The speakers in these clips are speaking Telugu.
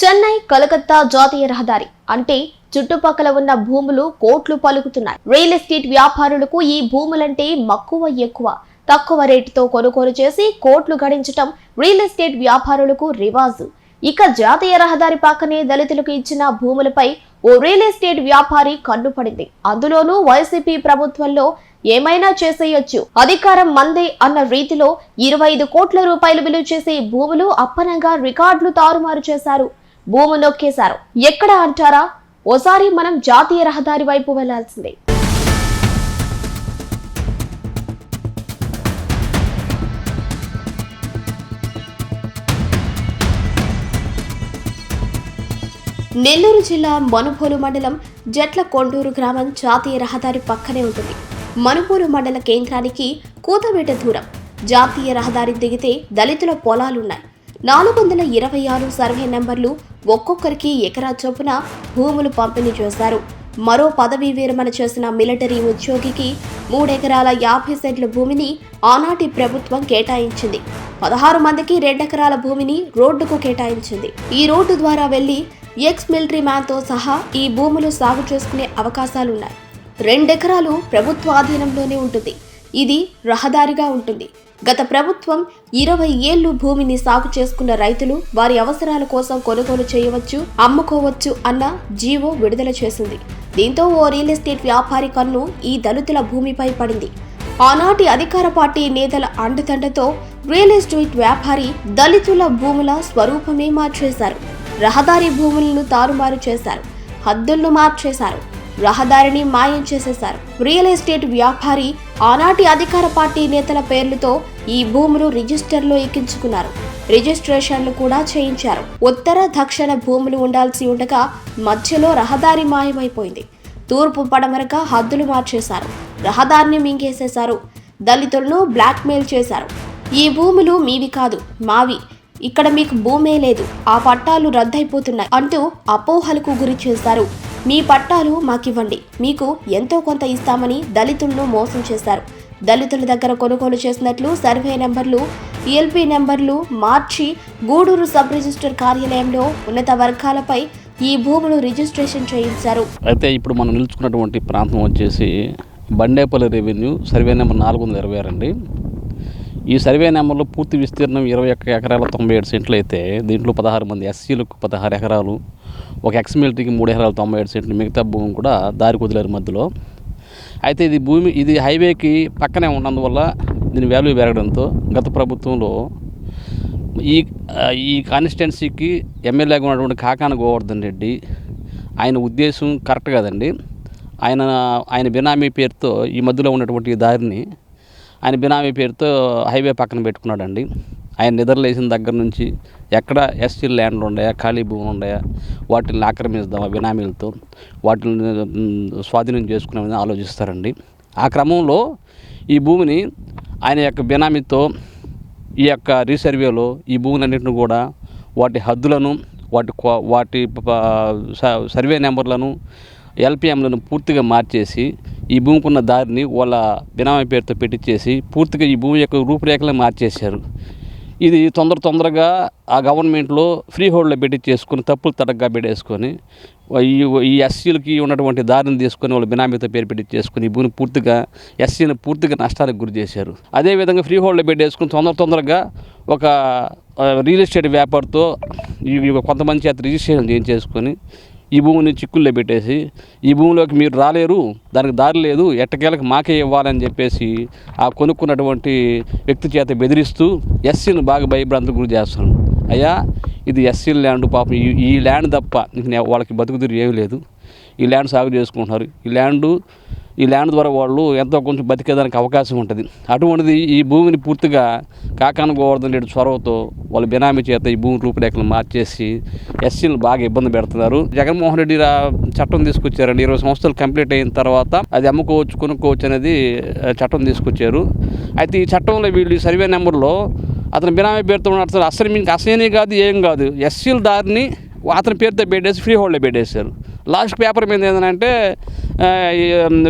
చెన్నై కలకత్తా జాతీయ రహదారి. అంటే చుట్టుపక్కల ఉన్న భూములు కోట్లు పలుకుతున్నాయి. రియల్ ఎస్టేట్ వ్యాపారులకు ఈ భూములంటే మక్కువ ఎక్కువ. తక్కువ రేటుతో కొనుగోలు చేసి కోట్లు గడించటం రియల్ ఎస్టేట్ వ్యాపారులకు రివాజు. ఇక జాతీయ రహదారి పక్కనే దళితులకు ఇచ్చిన భూములపై ఓ రియల్ ఎస్టేట్ వ్యాపారి కన్నుపడింది అందులోనూ వైసీపీ ప్రభుత్వంలో ఏమైనా చేసేయొచ్చు. అధికారం మందే అన్న రీతిలో ఇరవై ఐదు కోట్ల రూపాయలు విలువ చేసే భూములు అప్పనంగా రికార్డులు తారుమారు చేశారు. భూమి నొక్కేశారు. ఎక్కడ అంటారా? ఓసారి మనం జాతీయ రహదారి వైపు వెళ్ళాల్సిందే. నెల్లూరు జిల్లా మనుపూలు మండలం జట్ల కొండూరు గ్రామం జాతీయ రహదారి పక్కనే ఉంటుంది. మనుపూలు మండల కేంద్రానికి కూతవేట దూరం. జాతీయ రహదారి దిగితే దళితుల పొలాలున్నాయి. నాలుగు వందల ఇరవై ఆరు సర్వే నెంబర్లు ఒక్కొక్కరికి ఎకరా చొప్పున భూములు పంపిణీ చేశారు. మరో పదవీ విరమణ చేసిన మిలిటరీ ఉద్యోగికి మూడెకరాల యాభై సెంట్ల భూమిని ఆనాటి ప్రభుత్వం కేటాయించింది. పదహారు మందికి రెండెకరాల భూమిని రోడ్డుకు కేటాయించింది. ఈ రోడ్డు ద్వారా వెళ్ళి ఎక్స్ మిలిటరీ మ్యాన్తో సహా ఈ భూములు సాగు చేసుకునే అవకాశాలున్నాయి. రెండెకరాలు ప్రభుత్వ ఆధీనంలోనే ఉంటుంది. ఇది రహదారిగా ఉంటుంది. గత ప్రభుత్వం ఇరవై ఏళ్ళు భూమిని సాగు చేసుకున్న రైతులు వారి అవసరాల కోసం కొనుగోలు చేయవచ్చు అమ్ముకోవచ్చు అన్న జీవో విడుదల చేసింది. దీంతో ఓ రియల్ ఎస్టేట్ వ్యాపారి కన్ను ఈ దళితుల భూమిపై పడింది. ఆనాటి అధికార పార్టీ నేతల అండదండతో రియల్ ఎస్టేట్ వ్యాపారి దళితుల భూముల స్వరూపమే మార్చేశారు. రహదారి భూములను తారుమారు చేశారు. హద్దులను మార్చేశారు. రహదారిని మాయం చేసేశారు. రియల్ ఎస్టేట్ వ్యాపారి ఆనాటి అధికార పార్టీ నేతల పేర్లతో ఈ భూములు రిజిస్టర్లో ఎక్కించుకున్నారు. రిజిస్ట్రేషన్లు కూడా చేయించారు. ఉత్తర దక్షిణ భూములు ఉండాల్సి ఉండగా మధ్యలో రహదారి మాయమైపోయింది. తూర్పు పడమరగా హద్దులు మార్చేశారు. రహదారిని మింగేసేశారు. దళితులను బ్లాక్మెయిల్ చేశారు. ఈ భూములు మీవి కాదు మావి. ఇక్కడ మీకు భూమే లేదు. ఆ పట్టాలు రద్దయిపోతున్నాయి అంటూ అపోహలకు గురి చేశారు మీ పట్టాలు మాకివ్వండి. మీకు ఎంతో కొంత ఇస్తామని దళితులను మోసం చేశారు. దళితుల దగ్గర కొనుగోలు చేసినట్లు సర్వే నెంబర్లు ఈఎల్పి నెంబర్లు మార్చి గూడూరు సబ్ రిజిస్టర్ కార్యాలయంలో ఉన్నత వర్గాలపై ఈ భూములు రిజిస్ట్రేషన్ చేయించారు. అయితే ఇప్పుడు మనం నిలుచుకున్నటువంటి ప్రాంతం వచ్చేసి బండేపల్లి రెవెన్యూ సర్వే నెంబర్ నాలుగు వందల ఇరవై ఆరు అండి. ఈ సర్వే నెంబర్లో పూర్తి విస్తీర్ణం ఇరవై ఒక్క ఎకరాల తొంభై ఏడు సెంట్లు అయితే దీంట్లో పదహారు మంది ఎస్సీలకు పదహారు ఎకరాలు ఒక ఎక్స్ మిలిటరీకి మూడు ఎకరాలు తొంభై ఏడు సెంట్లు మిగతా భూమి కూడా దారి కుదిలేరు మధ్యలో. అయితే ఇది భూమి ఇది హైవేకి పక్కనే ఉన్నందువల్ల దీని వాల్యూ పెరగడంతో గత ప్రభుత్వంలో ఈ ఈ కాన్స్టిట్యున్సీకి ఎమ్మెల్యేగా ఉన్నటువంటి కాకాన గోవర్ధన్ రెడ్డి ఆయన ఉద్దేశం కరెక్ట్ కాదండి. ఆయన ఆయన బినామీ పేరుతో ఈ మధ్యలో ఉన్నటువంటి దారిని ఆయన బినామీ పేరుతో హైవే పక్కన పెట్టుకున్నాడండి. ఆయన నిద్రలేసిన దగ్గర నుంచి ఎక్కడ ఎస్టీ ల్యాండ్లు ఉన్నాయా ఖాళీ భూములు ఉన్నాయా వాటిని ఆక్రమిస్తాం బినామీలతో వాటిని స్వాధీనం చేసుకున్నామని ఆలోచిస్తారండి. ఆ క్రమంలో ఈ భూమిని ఆయన యొక్క బినామీతో ఈ యొక్క రీసర్వేలో ఈ భూములన్నింటిని కూడా వాటి హద్దులను వాటి వాటి స- సర్వే నెంబర్లను ఎల్పిఎంలను పూర్తిగా మార్చేసి ఈ భూమికున్న దారిని వాళ్ళ బినామీ పేరుతో పెట్టించేసి పూర్తిగా ఈ భూమి యొక్క రూపురేఖలను మార్చేశారు. ఇది తొందర తొందరగా ఆ గవర్నమెంట్లో ఫ్రీ హోల్డ్లో పెట్టించేసుకొని తప్పులు తడగ్గా పెట్టేసుకొని ఈ ఈ ఎస్సీలకి ఉన్నటువంటి దారిని తీసుకొని వాళ్ళు బినామీతో పేరు పెట్టించేసుకొని ఈ భూమిని పూర్తిగా ఎస్సీని పూర్తిగా నష్టానికి గురి చేశారు. అదేవిధంగా ఫ్రీ హోల్డ్లో పెట్టేసుకుని తొందర తొందరగా ఒక రియల్ ఎస్టేట్ వ్యాపారితో ఈ కొంతమంది చేత రిజిస్ట్రేషన్ చేయించేసుకొని ఈ భూమిని చిక్కుల్లో పెట్టేసి ఈ భూమిలోకి మీరు రాలేరు దానికి దారి లేదు ఎట్టకేలకు మాకే ఇవ్వాలని చెప్పేసి ఆ కొనుక్కున్నటువంటి వ్యక్తి చేత బెదిరిస్తూ ఎస్సీని బాగా భయభ్రాంతులు గురి చేస్తాను అయ్యా ఇది ఎస్సీ ల్యాండ్ పాపం. ఈ ఈ ల్యాండ్ తప్ప వాళ్ళకి బతుకుదిరి ఏమీ లేదు. ఈ ల్యాండ్ సాగు చేసుకుంటున్నారు. ఈ ల్యాండ్ ఈ ల్యాండ్ ద్వారా వాళ్ళు ఎంతో కొంచెం బతికేదానికి అవకాశం ఉంటుంది. అటువంటిది ఈ భూమిని పూర్తిగా కాకాన గోవర్ధన్ రెడ్డి చొరవతో వాళ్ళు బినామీ చేత ఈ భూమి రూపురేఖలు మార్చేసి ఎస్సీలు బాగా ఇబ్బంది పెడుతున్నారు. జగన్మోహన్ రెడ్డి చట్టం తీసుకొచ్చారండి. ఇరవై సంవత్సరాలు కంప్లీట్ అయిన తర్వాత అది అమ్ముకోవచ్చు కొనుక్కోవచ్చు అనేది చట్టం తీసుకొచ్చారు. అయితే ఈ చట్టంలో వీళ్ళు ఈ సర్వే నెంబర్లో అతను బినామీ పేరుతో ఉన్న అసలు మీకు అసలేనే కాదు ఏం కాదు. ఎస్సీల దారిని అతని పేరుతో పెట్టేసి ఫ్రీ హోల్డ్లో పెట్టేశారు. లాస్ట్ పేపర్ మీద ఏంటంటే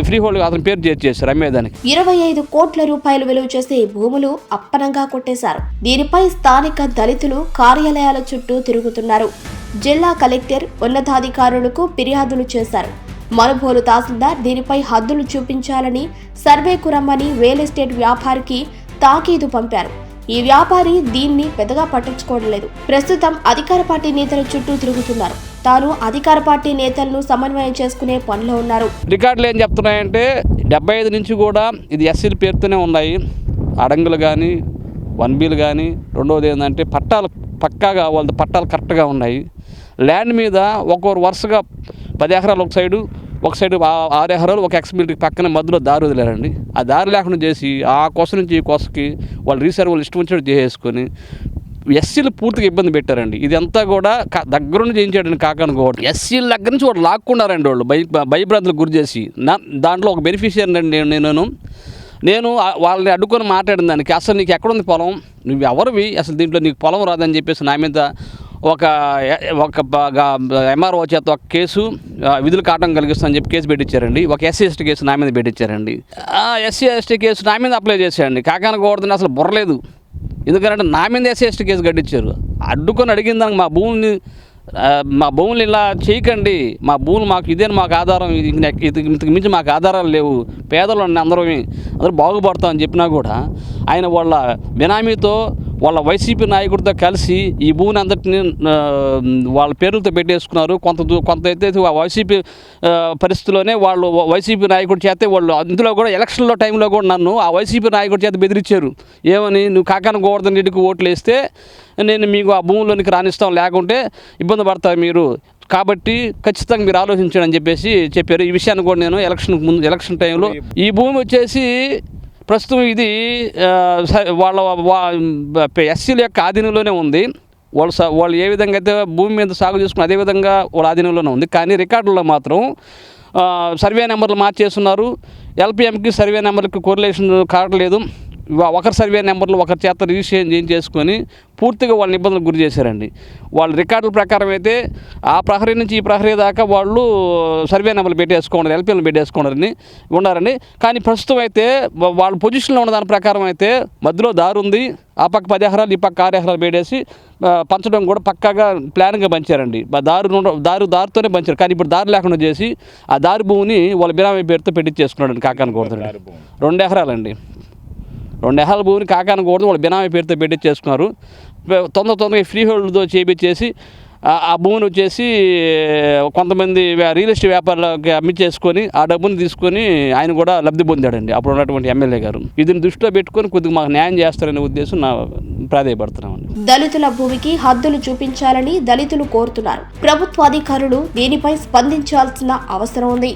ఫ్రీ హోల్డ్ అతని పేరు చేర్చేశారు అమ్మేదానికి. ఇరవై ఐదు కోట్ల రూపాయలు విలువ చేసే భూములు అప్పనంగా కొట్టేశారు. దీనిపై స్థానిక దళితులు కార్యాలయాల చుట్టూ తిరుగుతున్నారు. జిల్లా కలెక్టర్ ఉన్నతాధికారులకు ఫిర్యాదులు చేశారు. మనుబోలు తహసీల్దార్ దీనిపై హద్దులు చూపించాలని సర్వేకు రమ్మని రియల్ ఎస్టేట్ వ్యాపారికి తాకీదు పంపారు. ఈ వ్యాపారి దీన్ని పెద్దగా పట్టించుకోవడం లేదు. ప్రస్తుతం అధికార పార్టీ నేతల చుట్టూ తిరుగుతున్నారు. తాను అధికార పార్టీ నేతలను సమన్వయం చేసుకునే పనిలో ఉన్నారు. రికార్డులు ఏం చెప్తున్నాయంటే డెబ్బై ఐదు నుంచి కూడా ఇది ఎస్సీల పేరుతోనే ఉన్నాయి. అడంగులు కానీ వన్ బీలు కానీ రెండవది ఏంటంటే పట్టాలు పక్కాగా వాళ్ళ పట్టాలు కరెక్ట్గా ఉన్నాయి. ల్యాండ్ మీద ఒక్కొరు వరుసగా పది ఎకరాలు ఒక సైడు ఒక సైడు ఆ- ఆరు ఎకరాలు ఒక ఎక్స్బిలిటీ పక్కన మధ్యలో దారి వదిలేరండి. ఆ దారి లేకుండా చేసి ఆ కొస నుంచి ఈ కొసకి వాళ్ళు రీసర్వ్ ఇష్టం వచ్చినట్టు చేసేసుకొని ఎస్సీలు పూర్తిగా ఇబ్బంది పెట్టారండి. ఇది అంతా కూడా దగ్గరుండి చేయించాడండి కాకనుకోవడం ఎస్సీల దగ్గర నుంచి వాళ్ళు లాక్కున్నారండి వాళ్ళు. భయ భయభ్రాంతులకు గురి చేసి. నా దాంట్లో ఒక బెనిఫిషియర్ అండి నేను నేను నేను వాళ్ళని అడ్డుకొని మాట్లాడిన దానికి అసలు నీకు ఎక్కడుంది పొలం? నువ్వు ఎవరివి? అసలు దీంట్లో నీకు పొలం రాదని చెప్పేసి నా మీద ఒక ఒక ఎంఆర్ఓ చేత ఒక కేసు విధులు కాటం కలిగిస్తానని చెప్పి కేసు పెట్టించారండి ఒక ఎస్సీ ఎస్టీ కేసు నా మీద పెట్టించారండి ఎస్సీ ఎస్టీ కేసు నా మీద అప్లై చేశారండి కాకానకూడదని అసలు బుర్రలేదు ఎందుకంటే నా మీద ఎస్సీ ఎస్టీ కేసు కట్టించారు అడ్డుకొని అడిగిన దానికి మా భూమిని మా భూములు ఇలా చేయకండి. మా భూములు మాకు ఇదే మాకు ఆధారం ఇంతకు మించి మాకు ఆధారాలు లేవు. పేదలు అందరూ అందరూ బాగుపడతామని చెప్పినా కూడా ఆయన వాళ్ళ బినామీతో వాళ్ళ వైసీపీ నాయకుడితో కలిసి ఈ భూమిని అందరిని వాళ్ళ పేర్లతో పెట్టేసుకున్నారు. కొంత కొంత అయితే ఆ వైసీపీ పరిస్థితిలోనే వాళ్ళు వైసీపీ నాయకుడి చేతే వాళ్ళు అందులో కూడా ఎలక్షన్లో టైంలో కూడా నన్ను ఆ వైసీపీ నాయకుడి చేత బెదిరించారు. ఏమని నువ్వు కాకాన గోవర్ధన్ రెడ్డికి ఓట్లు వేస్తే నేను మీకు ఆ భూమిలోనికి రాణిస్తాం లేకుంటే ఇబ్బంది పడతారు మీరు. కాబట్టి ఖచ్చితంగా మీరు ఆలోచించండి అని చెప్పేసి చెప్పారు. ఈ విషయాన్ని కూడా నేను ఎలక్షన్ ముందు ఎలక్షన్ టైంలో ఈ భూమి వచ్చేసి ప్రస్తుతం ఇది స- వాళ్ళ ఎస్సీల యొక్క ఆధీనంలోనే ఉంది. వాళ్ళు వాళ్ళు ఏ విధంగా అయితే భూమి మీద సాగు చేసుకున్న అదే విధంగా వాళ్ళ ఆధీనంలోనే ఉంది. కానీ రికార్డుల్లో మాత్రం సర్వే నెంబర్లు మార్చేస్తున్నారు. ఎల్పిఎంకి సర్వే నెంబర్కి కోరిలేషన్ కావట్లేదు. ఒకరి సర్వే నెంబర్లు ఒకరి చేత రిజిస్ట్రేషన్ చేయించేసుకొని పూర్తిగా వాళ్ళని ఇబ్బందులకు గురి చేశారండి. వాళ్ళ రికార్డుల ప్రకారం అయితే ఆ ప్రహరీ నుంచి ఈ ప్రహరీ దాకా వాళ్ళు సర్వే నెంబర్లు పెట్టేసుకోండి ఎల్పీఎల్ పెట్టేసుకోండి ఉన్నారండి. కానీ ప్రస్తుతం అయితే వాళ్ళ పొజిషన్లో ఉన్న దాని ప్రకారం అయితే మధ్యలో దారి ఉంది. ఆ పక్క పది ఎకరాలు ఈ పక్క ఆరు ఎకరాలు పెట్టేసి పంచడం కూడా పక్కాగా ప్లాన్గా పంచారండి. దారి దారి దారితోనే పంచారు. కానీ ఇప్పుడు దారి లేకుండా చేసి ఆ దారి భూమిని వాళ్ళ బిరామీ పేరుతో పెట్టించేసుకున్నాడు కాకాని కోరుతాడు రెండు ఎకరాలండి. రెండు ఎకరాల భూమిని కాకాని కూడదు వాళ్ళు బినామీ పేరుతో పెట్టించేసుకున్నారు తొందర తొందరగా ఫ్రీ హోల్డ్తో చేపించేసి ఆ- భూమిని వచ్చేసి కొంతమంది రియల్ ఎస్టేట్ వ్యాపారులకి అమ్మించేసుకొని ఆ డబ్బుని తీసుకొని ఆయన కూడా లబ్ధి పొందాడండి. అప్పుడు ఉన్నటువంటి ఎమ్మెల్యే గారు. ఇదిని దృష్టిలో పెట్టుకొని కొద్దిగా మాకు న్యాయం చేస్తారనే ఉద్దేశం నా ప్రాధాయపడుతున్నామండి దళితుల భూమికి హద్దులు చూపించాలని దళితులు కోరుతున్నారు. ప్రభుత్వ అధికారులు దీనిపై స్పందించాల్సిన అవసరం ఉంది.